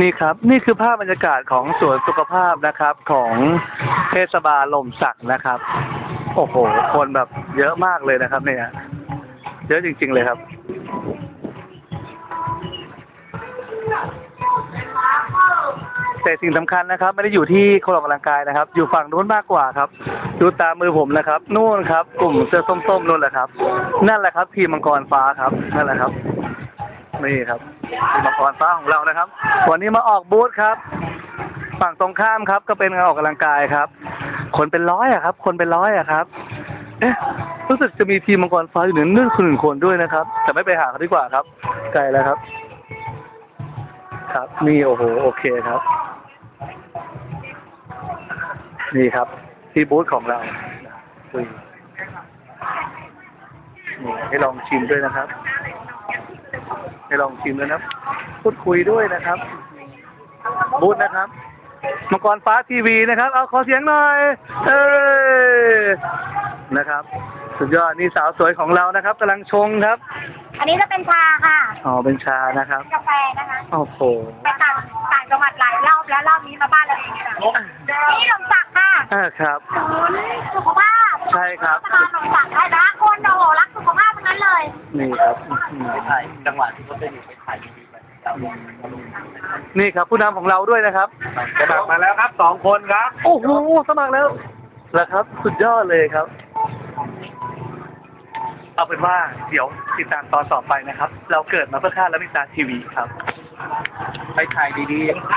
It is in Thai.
นี่ครับ นี่คือภาพบรรยากาศของสวนสุขภาพนะครับของเทศบาลลมสักนะครับ โอ้โห คนแบบเยอะมากเลยนะครับ เนี่ย เยอะจริง ๆ เลยครับ แต่สิ่งสำคัญนะครับ ไม่ได้อยู่ที่คนออกกำลังกายนะครับ อยู่ฝั่งนู้นมากกว่าครับ ดูตามมือผมนะครับ นู่นครับ กลุ่มเสื้อส้มๆนู่นแหละครับ นั่นแหละครับ ทีมมังกรฟ้าครับนั่นแหละครับ นี่ครับทีมมังกรฟ้าของเรานะครับ วันนี้มาออกบูธครับ ฝั่งตรงข้ามครับ ก็เป็นงานออกกำลังกายครับ คนเป็นร้อยอะครับ คนเป็นร้อยอะครับ เอ๊ะรู้สึกจะมีทีมมังกรฟ้าอยู่หนึ่งนึ่งคนหนึ่งคนด้วยนะครับ แต่ไม่ไปหาเขาดีกว่าครับไกลแล้วครับ ครับนี่โอ้โหโอเคครับ นี่ครับ ที่บูธของเราคุยนี่ให้ลองชิมด้วยนะครับ ให้ลองชิมแล้วนะพูดคุยด้วยนะครับ บูธนะครับ มังกรฟ้าทีวีนะครับ เอาขอเสียงหน่อยเออนะครับ สุดยอดนี่สาวสวยของเรานะครับกำลังชงครับ อันนี้จะเป็นชาค่ะ อ๋อเป็นชานะครับ กาแฟนะคะโอ้โหไปต่างต่างจังหวัดหลายรอบแล้วรอบนี้มาบ้านเราเองค่ะนี่หลงสักค่ะอ่าครับ ศูนย์สุขภาพใช่ครับ สถานหลงสักได้นะ นี่ครับอืมถ่ายจังหวะที่เขาจะอยู่ไปถ่ายทีวีไปเรานี่ครับ ผู้นำของเราด้วยนะครับ สมัครมาแล้วครับสองคนครับโอ้โหสมัครแล้วแล้วครับ สุดยอดเลยครับ เอาเป็นว่าเดี๋ยวติดตามตอนต่อไปนะครับ เราเกิดมาเพื่อฆ่าและมิตาทีวีครับ ไปถ่ายดีๆ